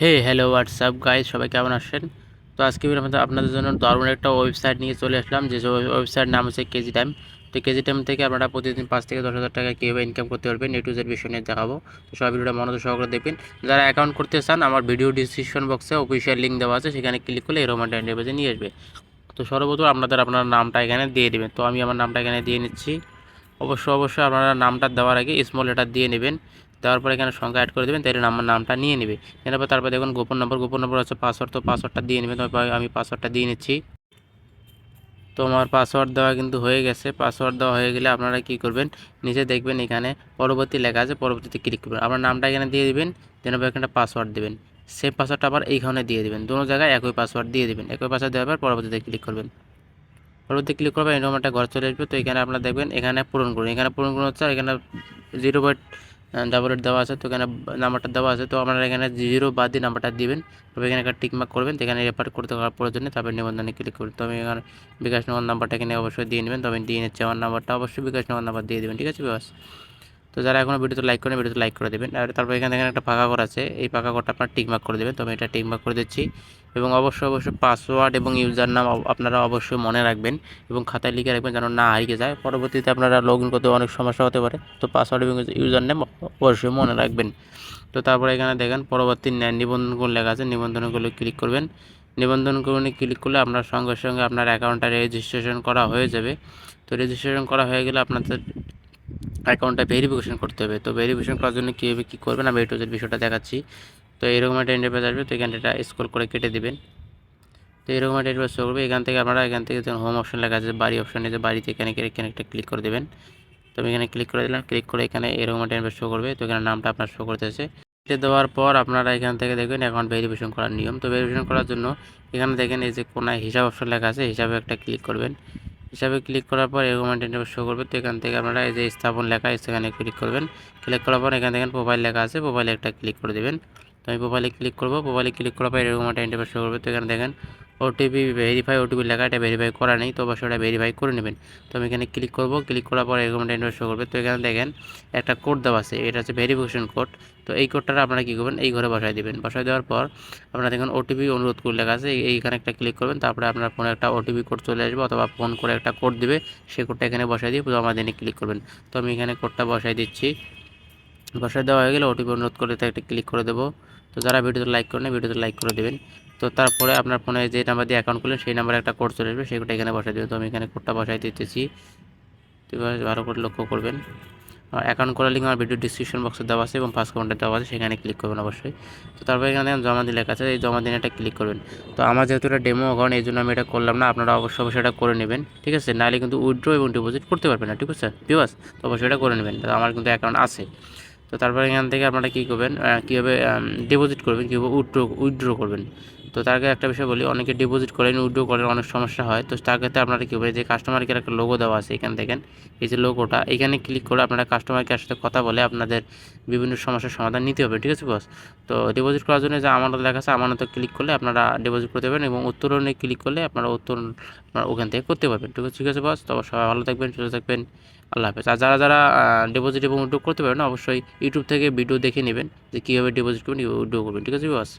হে hello WhatsApp guys সবাই কেমন আছেন? তো আজকে আপনাদের- জন্য দারুণ একটা ওয়েবসাইট নিয়ে চলে আসলাম, যে ওয়েবসাইট নাম হচ্ছে কেজি টাইম তো কেজি টাইম থেকে আপনারা প্রতিদিন পাঁচ থেকে দশ হাজার টাকা কীভাবে ইনকাম করতে পারবেন এ টু জেড বিষয় নিয়ে দেখাবো। তো সবাই ভিডিওটা মনোযোগ সহকারে দেখবেন। যারা অ্যাকাউন্ট করতে চান, আমার ভিডিও ডিসক্রিপশন বক্সে অফিসিয়াল লিঙ্ক দেওয়া আছে, সেখানে ক্লিক করলে এরকম একটা ইন্টারভিউতে নিয়ে আসবে। তো সর্বপ্রথম আপনাদের আপনার নামটা এখানে দিয়ে দেবেন। তো আমি আমার নামটা এখানে দিয়ে নিচ্ছি। অবশ্যই অবশ্যই আপনারা নামটা দেওয়ার আগে স্মল লেটার দিয়ে নেবেন। দেওয়ার পর এখানে সংখ্যা অ্যাড করে দেবেন, তাহলে আমার নামটা নিয়ে নেবে। এরপর তারপর দেখুন গোপন নম্বর গোপন নম্বর হচ্ছে পাসওয়ার্ড তো পাসওয়ার্ডটা দিয়ে নেবেন তো আমি পাসওয়ার্ডটা দিয়ে নিচ্ছি। তো আমার পাসওয়ার্ড দেওয়া কিন্তু হয়ে গেছে। পাসওয়ার্ড দেওয়া হয়ে গেলে আপনারা কি করবেন? নিচে দেখবেন এখানে পরবর্তী লেখা আছে, পরবর্তীতে ক্লিক করবেন। আপনার নামটা এখানে দিয়ে দিবেন দেন এখানে পাসওয়ার্ড দেবেন। সেম পাসওয়ার্ডটা আবার এইখানে দিয়ে দেবেন। দুটো জায়গায় একই পাসওয়ার্ড দিয়ে দেবেন। একই পাসওয়ার্ড দেওয়ার পর পরবর্তীতে ক্লিক করবেন। পরবর্তী ক্লিক করবেন এরকম একটা ঘর চলে আসবে। তো এখানে আপনারা দেখবেন, এখানে পূরণ করুন। এখানে পূরণ করুন হচ্ছে এখানে জিরো পয়েন্ট ডাবল দেওয়া আছে, তো এখানে নাম্বারটা দেওয়া আছে, তো আপনারা এখানে জিরো বাদ দিয়ে নাম্বারটা দিবেন। তবে এখানে একটা টিকমার্ক করবেন এখানে রেফার করতে প্রয়োজনে তারপর নিবন্ধনে ক্লিক করবেন তবে এখানে বিকাশ নগর নাম্বারটা এখানে অবশ্যই দিয়ে নেবেন, তবে দিয়ে নিচ্ছে আমার নাম্বারটা অবশ্যই বিকাশ নগর নাম্বার দিয়ে দেবেন, ঠিক আছে বাস তো যারা এখনও ভিডিওতে লাইক করেন, ভিডিওতে লাইক করে দেবেন। আর তারপর এখানে দেখেন একটা ফাঁকা ঘর আছে। এই ফাঁকা ঘরটা আপনার টিকমার্ক করে দেবেন। তো আমি এটা টিকমার্ক করে দিচ্ছি। এবং অবশ্যই অবশ্যই পাসওয়ার্ড এবং ইউজার নাম আপনারা অবশ্যই মনে রাখবেন এবং খাতায় লিখে রাখবেন যেন না হারিয়ে যায়। পরবর্তীতে আপনারা লগ ইন করতে অনেক সমস্যা হতে পারে। তো পাসওয়ার্ড এবং ইউজার নেম অবশ্যই মনে রাখবেন। তো তারপরে এখানে দেখেন পরবর্তী নিবন্ধনগুলো লেখা আছে। নিবন্ধনগুলো ক্লিক করবেন। নিবন্ধন করুন ক্লিক করলে আপনার সঙ্গে সঙ্গে আপনার অ্যাকাউন্টটা রেজিস্ট্রেশন করা হয়ে যাবে। তো রেজিস্ট্রেশন করা হয়ে গেলে আপনাদের অ্যাকাউন্টটা ভেরিফিকেশন করতে হবে। তো ভেরিফিকেশন করার জন্য কীভাবে কী করবেন আমি এটুজের বিষয়টা দেখাচ্ছি। তো এরকম একটা ইন্টারফেস আসবে, তো এখানে এটা স্ক্রল করে কেটে দেবেন। তো এরকম একটা ইন্টারফেস করবে, এখান থেকে আপনারা এখান থেকে হোম অপশন লেখা আছে, বাড়ি অপশন যে বাড়িতে এখানে এখানে একটা ক্লিক করে দেবেন। তো আমি এখানে ক্লিক করে দিলাম ক্লিক করে এখানে এরকম একটা ইন্টারফেস শো করবে। তো এখানে নামটা আপনার শো করতে করতেছে এটা দেওয়ার পর আপনারা এখান থেকে দেখবেন অ্যাকাউন্ট ভেরিফিকেশন করার নিয়ম। তো ভেরিফিকেশন করার জন্য এখানে দেখেন এই যে কোনায় হিসাব অপশন লেখা আছে, হিসাবে একটা ক্লিক করবেন। হিসাবে ক্লিক করার পর এরকম ইন্টারনেট শো করবে। তো এখান থেকে আপনারা এই যে স্থাপন লেখা সেখানে ক্লিক করবেন। ক্লিক করার পর এখান থেকে প্রোফাইল লেখা আছে প্রোফাইলে একটা ক্লিক করে দেবেন। তো আমি প্রোফাইলে ক্লিক করব। প্রোফাইলে ক্লিক করার পর এরকম একটা ইন্টারভিউ শো করবে। তো এখানে দেখেন ওটিপি ভেরিফাই ওটিপি লেখা এটা ভেরিফাই করা নেই, তো অবশ্যই ভেরিফাই করে নেবেন। তো আমি এখানে ক্লিক করব ক্লিক করার পর এরকম একটা শো করবে। তো এখানে দেখেন, একটা কোড দেওয়া আছে, এটা হচ্ছে ভেরিফিকেশন কোড তো এই কোডটা আপনারা কী করবেন? এই ঘরে বসাই দেবেন। বসাই দেওয়ার পর আপনারা দেখেন ওটিপি অনুরোধ করে লেখা আছে এইখানে একটা ক্লিক করবেন, তারপরে আপনার ফোনে একটা ওটিপি কোড চলে আসবে, অথবা ফোন করে একটা কোড দিবে সেই কোডটা এখানে বসাই দিয়ে জমা দিনে ক্লিক করবেন। তো আমি এখানে কোডটা বসাই দিচ্ছি। বসাই দেওয়া হয়ে গেলে ওটিপি অনুরোধ করে একটা ক্লিক করে দেবো। তো যারা ভিডিওতে লাইক করেন, ভিডিওতে লাইক করে দেবেন। তো তারপরে আপনার ফোনে যে নাম্বার দিয়ে অ্যাকাউন্ট করলেন সেই নাম্বারে একটা কোড চলে আসবে কোডটা এখানে বসাই দেবেন। তো আমি এখানে কোডটা বসাই দিতেছি। ভালো করে লক্ষ্য করবেন। অ্যাকাউন্ট করার লিঙ্ক আমার ভিডিও ডিসক্রিপশন বক্সে দেওয়া আছে এবং ফার্স্ট কমেন্টে দেওয়া আছে, সেখানে ক্লিক করবেন অবশ্যই। তো তারপরে এখানে জমা দিন লেখা আছে, এই জমা দিন এটা ক্লিক করবেন। তো আমার যেহেতু এটা ডেমো অ্যাকাউন্ট এই জন্য আমি এটা করলাম না, আপনারা অবশ্যই অবশ্যই এটা করে নেবেন, ঠিক আছে? নাহলে কিন্তু উইথড্র এবং ডিপোজিট করতে পারবেন না, ঠিক আছে? বিবাস তো অবশ্যই এটা করে নেবেন, আমার কিন্তু অ্যাকাউন্ট আছে। তো তারপরে এখান থেকে আপনারা কী করবেন কীভাবে ডিপোজিট করবেন, কীভাবে উইথড্র উইথড্র করবেন। তো তার আগে একটা বিষয় বলি, অনেকে ডিপোজিট করেন উইড্রো করেন, অনেক সমস্যা হয়। তো তার ক্ষেত্রে আপনারা কী যে কাস্টমার কেয়ার একটা লোগো দেওয়া আছে এখান দেখেন এই যে লোগোটা এখানে ক্লিক করে আপনারা কাস্টমার কেয়ার সাথে কথা বলে আপনাদের বিভিন্ন সমস্যার সমাধান নিতে হবে, ঠিক আছে বস তো ডিপোজিট করার জন্য যে আমানত লেখা আছে, আমানত ক্লিক করলে আপনারা ডিপোজিট করতে পারেন এবং উত্তরণে ক্লিক করলে আপনারা উত্তরণ আপনারা ওখান থেকে করতে পারবেন, ঠিক আছে ঠিক আছে বস তো সবাই ভালো থাকবেন, সুস্থ থাকবেন, আল্লাহ হাফেজ। আর যারা যারা ডিপোজিট এবং উইড্রো করতে পারেন অবশ্যই ইউটিউব থেকে ভিডিও দেখে নেবেন যে কীভাবে ডিপোজিট করবেন উইড্রো করবেন, ঠিক আছে বস